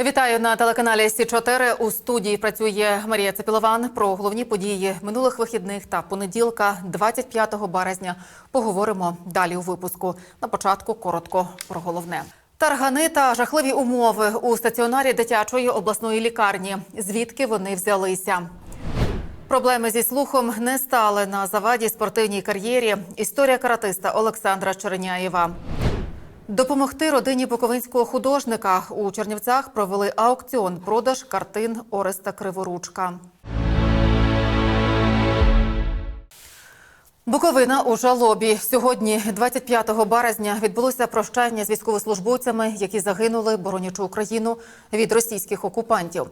Вітаю на телеканалі Сі 4 У студії працює Марія Цепілован. Про головні події минулих вихідних та понеділка, 25 березня. Поговоримо далі у випуску. На початку коротко про головне. Таргани та жахливі умови у стаціонарі дитячої обласної лікарні. Звідки вони взялися? Проблеми зі слухом не стали на заваді спортивній кар'єрі. Історія каратиста Олександра Череняєва. Допомогти родині буковинського художника у Чернівцях провели аукціон продаж картин Ореста Криворучка. Буковина у жалобі сьогодні, 25 березня, відбулося прощання з військовослужбовцями, які загинули, боронячи Україну від російських окупантів.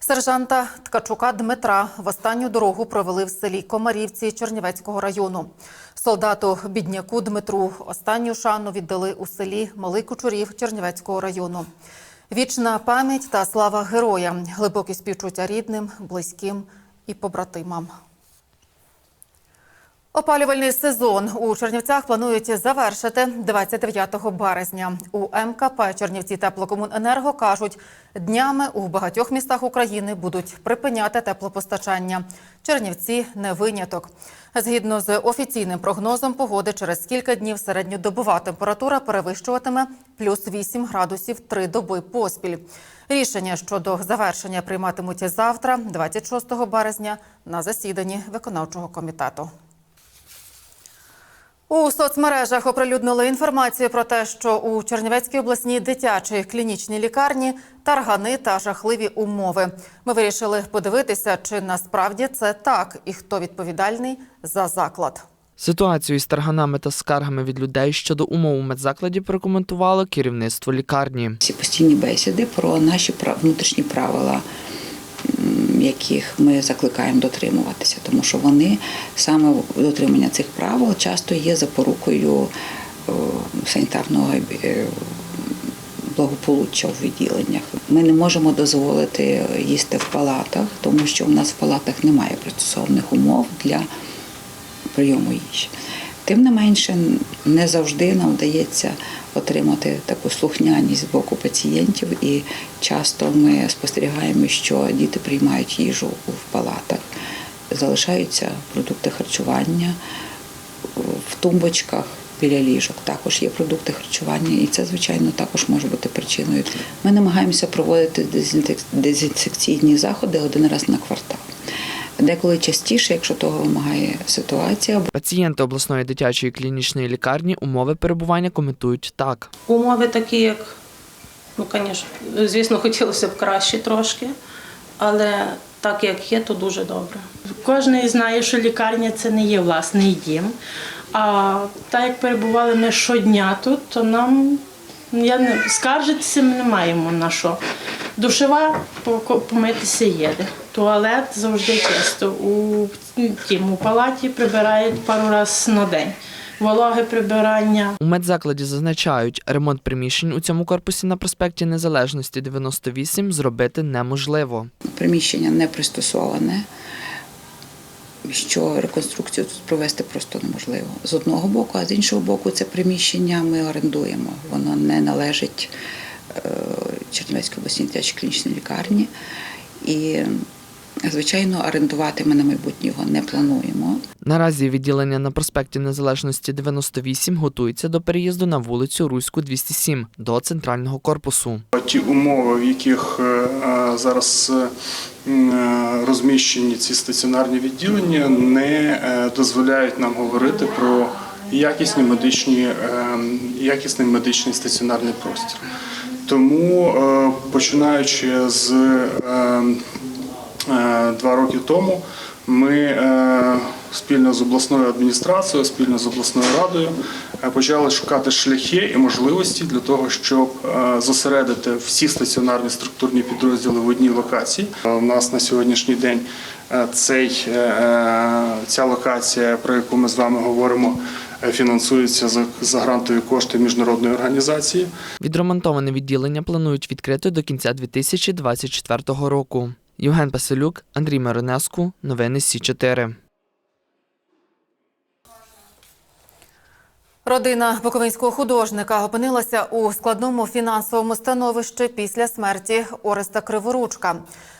Сержанта Ткачука Дмитра в останню дорогу провели в селі Комарівці Чернівецького району. Солдату бідняку Дмитру останню шану віддали у селі Малий Кучурів Чернівецького району. Вічна пам'ять та слава героя, глибокі співчуття рідним, близьким і побратимам. Опалювальний сезон у Чернівцях планують завершити 29 березня. У МКП Чернівці теплокомуненерго кажуть, днями у багатьох містах України будуть припиняти теплопостачання. Чернівці не виняток. Згідно з офіційним прогнозом погоди, через кілька днів середньодобова температура перевищуватиме плюс 8 градусів три доби поспіль. Рішення щодо завершення прийматимуть завтра, 26 березня, на засіданні виконавчого комітету. У соцмережах оприлюднили інформацію про те, що у Чернівецькій обласній дитячій клінічній лікарні таргани та жахливі умови. Ми вирішили подивитися, чи насправді це так, і хто відповідальний за заклад. Ситуацію із тарганами та скаргами від людей щодо умов у медзакладі прокоментувало керівництво лікарні. Всі постійні бесіди про наші внутрішні правила, яких ми закликаємо дотримуватися, тому що вони саме дотримання цих правил часто є запорукою е, санітарного е, благополуччя в відділеннях. Ми не можемо дозволити їсти в палатах, тому що в нас в палатах немає пристосованих умов для прийому їжі. Тим не менше, не завжди нам вдається отримати таку слухняність з боку пацієнтів, і часто ми спостерігаємо, що діти приймають їжу в палатах, залишаються продукти харчування в тумбочках. Біля ліжок також є продукти харчування, і це, звичайно, також може бути причиною. Ми намагаємося проводити дезінфекційні заходи один раз на квартал. Деколи частіше, якщо того вимагає ситуація, Пацієнти обласної дитячої клінічної лікарні умови перебування коментують так. Умови такі, як, ну, звісно, звісно, хотілося б краще трошки, але так як є, то дуже добре. Кожен знає, що лікарня це не є власний дім. А так як перебували ми щодня тут, то нам я не скаржитися ми не маємо на що. Душева поко- помитися їде. Туалет завжди чисто. У тім у палаті прибирають пару разів на день. Вологе прибирання. У медзакладі зазначають, ремонт приміщень у цьому корпусі на проспекті Незалежності 98 зробити неможливо. приміщення не пристосоване, що реконструкцію тут провести просто неможливо. З одного боку, а з іншого боку, це приміщення ми орендуємо. Воно не належить е, Чернівецькій обласній дитячій клінічній лікарні. І, звичайно, орендувати ми на майбутнє його не плануємо. Наразі відділення на проспекті Незалежності 98 готується до переїзду на вулицю Руську 207 до центрального корпусу. Ті умови, в яких е, е, зараз е, розміщені ці стаціонарні відділення, не дозволяють нам говорити про якісні медичні, якісний медичний стаціонарний простір. Тому, починаючи з два роки тому, ми е, спільно з обласною адміністрацією, спільно з обласною радою е, почали шукати шляхи і можливості для того, щоб е, зосередити всі стаціонарні структурні підрозділи в одній локації. Е, У нас на сьогоднішній день е, цей, е, е, ця локація, про яку ми з вами говоримо, е, фінансується за, за грантові кошти міжнародної організації. Відремонтоване відділення планують відкрити до кінця 2024 року. Євген Паселюк, Андрій Маринеску, Новини Сі 4 Родина буковинського художника опинилася у складному фінансовому становищі після смерті Ореста Криворучка.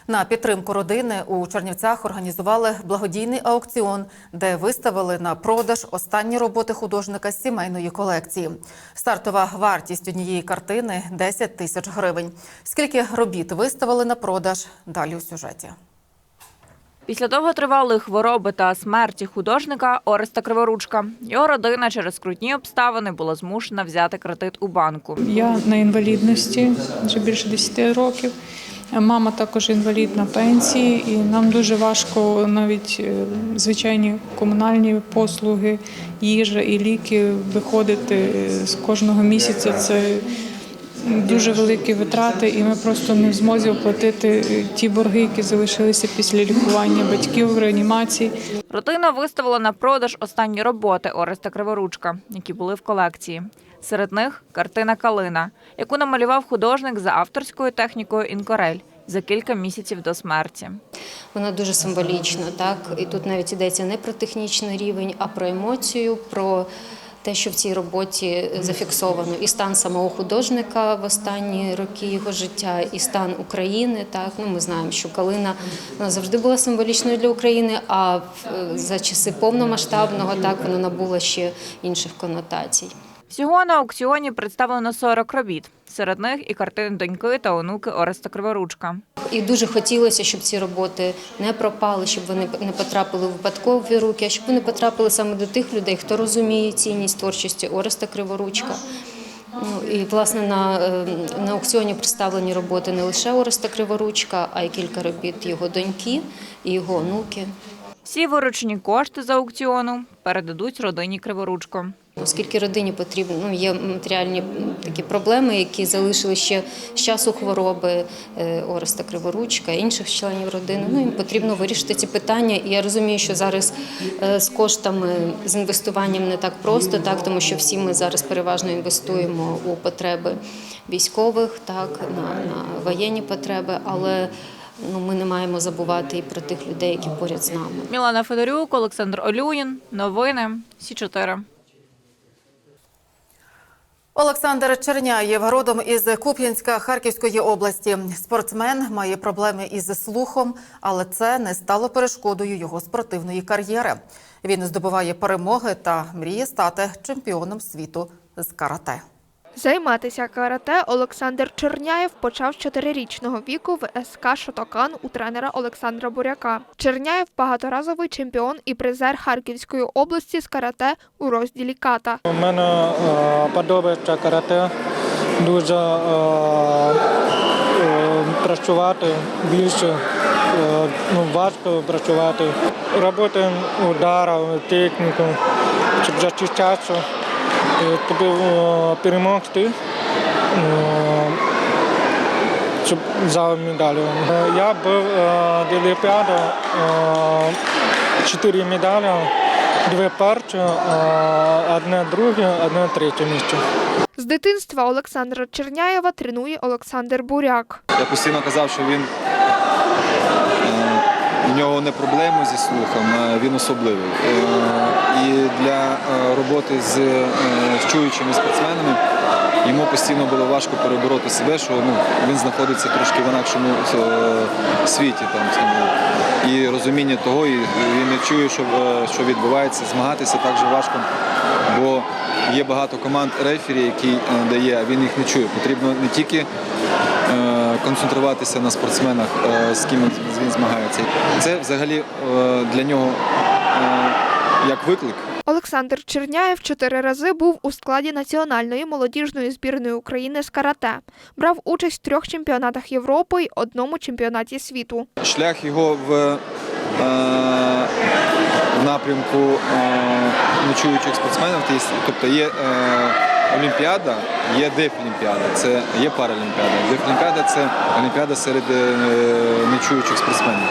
На підтримку родини у Чернівцях організували благодійний аукціон, де виставили на продаж останні роботи художника з сімейної колекції. Стартова вартість однієї картини 10 тисяч гривень. Скільки робіт виставили на продаж? Далі у сюжеті. Після довготривалої хвороби та смерті художника Ореста Криворучка його родина через скрутні обставини була змушена взяти кредит у банку. Я на інвалідності вже більше 10 років. Мама також інвалід на пенсії, і нам дуже важко навіть е, звичайні комунальні послуги, їжа і ліки виходити е, з кожного місяця. Це дуже великі витрати, і ми просто не в змозі оплатити е, ті борги, які залишилися після лікування батьків в реанімації. Родина виставила на продаж останні роботи Ореста Криворучка, які були в колекції. Серед них картина Калина, яку намалював художник за авторською технікою інкорель за кілька місяців до смерті. Вона дуже символічна, так і тут навіть йдеться не про технічний рівень, а про емоцію, про те, що в цій роботі зафіксовано, і стан самого художника в останні роки його життя, і стан України. Так ну ми знаємо, що Калина вона завжди була символічною для України. А в- за часи повномасштабного так вона набула ще інших конотацій. Всього на аукціоні представлено 40 робіт. Серед них і картини доньки та онуки Ореста Криворучка. І дуже хотілося, щоб ці роботи не пропали, щоб вони не потрапили в випадкові руки, а щоб вони потрапили саме до тих людей, хто розуміє цінність творчості Ореста Криворучка. Ну, і, власне, на, е, на аукціоні представлені роботи не лише Ореста Криворучка, а й кілька робіт його доньки і його онуки. Всі виручені кошти з аукціону передадуть родині Криворучко. Оскільки родині потрібно, ну є матеріальні такі проблеми, які залишили ще з часу хвороби е, Ореста Криворучка, інших членів родини. Ну їм потрібно вирішити ці питання. І я розумію, що зараз е, з коштами, з інвестуванням не так просто, так тому що всі ми зараз переважно інвестуємо у потреби військових, так на, на воєнні потреби, але ну ми не маємо забувати і про тих людей, які поряд з нами. Мілана Федорюк, Олександр Олюїн. Новини Сі 4 Олександр Черняєв родом із Куп'янська Харківської області. Спортсмен має проблеми із слухом, але це не стало перешкодою його спортивної кар'єри. Він здобуває перемоги та мріє стати чемпіоном світу з карате. Займатися карате Олександр Черняєв почав з чотирирічного віку в СК «Шотокан» у тренера Олександра Буряка. Черняєв багаторазовий чемпіон і призер Харківської області з карате у розділі ката. У мене е, подобається карате. Дуже е, е, працювати більше, ну, важко працювати. Роботи ударів, техніку, щоб захищатися, і е, перемогти. е, Щоб за медалю. Е, Я був е, до Олімпіади, е, чотири медалі. Дві перші, одне друге, одне третє місце. З дитинства Олександра Черняєва тренує Олександр Буряк. Я постійно казав, що він в нього не проблеми зі слухом, він особливий. Е, І для е, роботи з, е, чуючими спортсменами йому постійно було важко перебороти себе, що ну, він знаходиться трошки в інакшому світі. Там, і розуміння того, і він не чує, що, що відбувається. Змагатися так же важко, бо є багато команд рефері, які дає, а він їх не чує. Потрібно не тільки концентруватися на спортсменах, е, з ким він- змагається. Це взагалі е, для нього е, як виклик. Олександр Черняєв чотири рази був у складі національної молодіжної збірної України з карате. Брав участь в трьох чемпіонатах Європи й одному чемпіонаті світу. Шлях його в, в напрямку нечуючих спортсменів, тобто- є Олімпіада, є Дефлімпіада, це є Паралімпіада. Дефлімпіада це Олімпіада серед е, нечуючих спортсменів.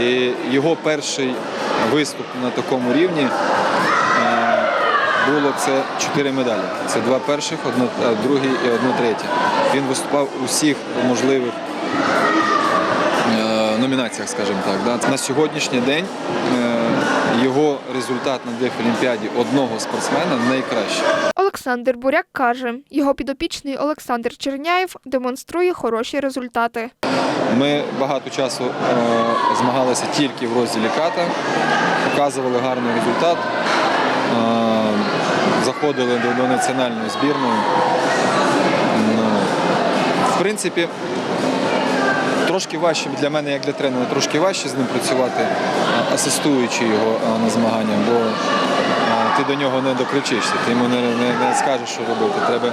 І його перший виступ на такому рівні е, було це чотири медалі. Це два перших, одно, е, другий і одно третє. Він виступав у всіх можливих номінаціях, скажімо так. На сьогоднішній день його результат на Дефолімпіаді одного спортсмена найкращий. Олександр Буряк каже, його підопічний Олександр Черняєв демонструє хороші результати. Ми багато часу е, змагалися тільки в розділі ката, показували гарний результат, е, заходили до, національної збірної. Ну, в принципі, трошки важче для мене, як для тренера, трошки важче з ним працювати, асистуючи його на змагання, бо а, ти до нього не докричишся, ти йому не, не, не скажеш, що робити. Треба е,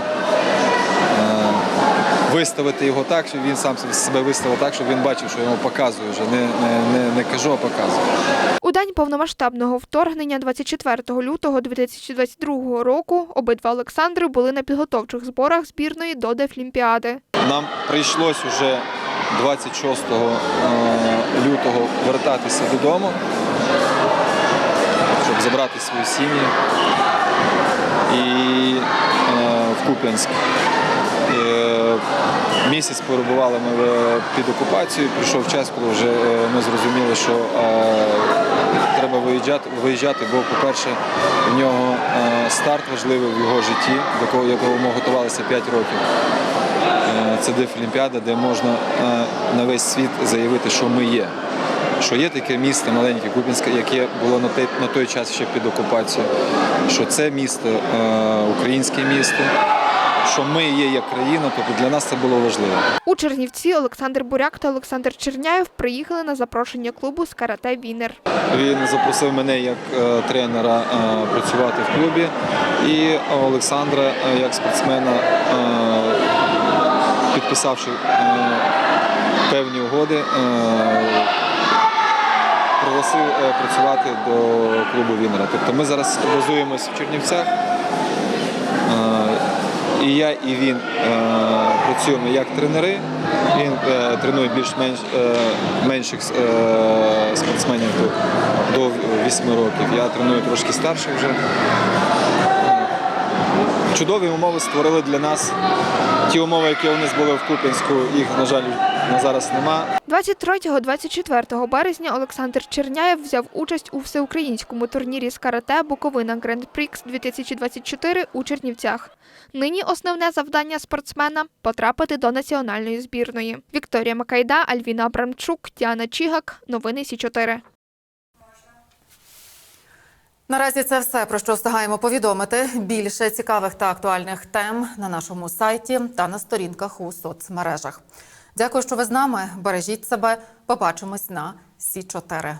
виставити його так, щоб він сам себе виставив так, щоб він бачив, що йому показує вже. Не, не, не, не кажу, а показую. У день повномасштабного вторгнення 24 лютого 2022 року обидва Олександри були на підготовчих зборах збірної до Дефлімпіади. Нам прийшлось уже 26 е, лютого вертатися додому, щоб забрати свої сім'ї і е, в Куп'янськ. Е, Місяць перебували ми під окупацією, прийшов час, коли вже е, ми зрозуміли, що треба виїжджати, бо, по-перше, в нього старт важливий в його житті, до кого якого ми готувалися 5 років. Це Дефлімпіада, де можна на весь світ заявити, що ми є. Що є таке місто маленьке Купінське, яке було на той, на той час ще під окупацією, що це місто е, українське місто, що ми є як країна, тобто для нас це було важливо. У Чернівці Олександр Буряк та Олександр Черняєв приїхали на запрошення клубу з карате Вінер. Він запросив мене як е, тренера е, працювати в клубі, і Олександра як спортсмена, підписавши певні угоди, пригласив е, працювати до клубу Вінера. Тобто ми зараз базуємось в Чернівцях. Е, І я, і він е, працюємо як тренери. Він тренує більш-менш менших спортсменів до 8 років. Я треную трошки старше вже. Чудові умови створили для нас. Ті умови, які у нас були в Куп'янську, їх, на жаль, на зараз нема. 23-24 березня Олександр Черняєв взяв участь у всеукраїнському турнірі з карате Буковина Гранд Прікс 2024 у Чернівцях. Нині основне завдання спортсмена потрапити до національної збірної. Вікторія Макайда, Альвіна Абрамчук, Діана Чігак. Новини Сі 4 Наразі це все про що встигаємо повідомити. Більше цікавих та актуальних тем на нашому сайті та на сторінках у соцмережах. Дякую, що ви з нами. Бережіть себе. Побачимось на Сі 4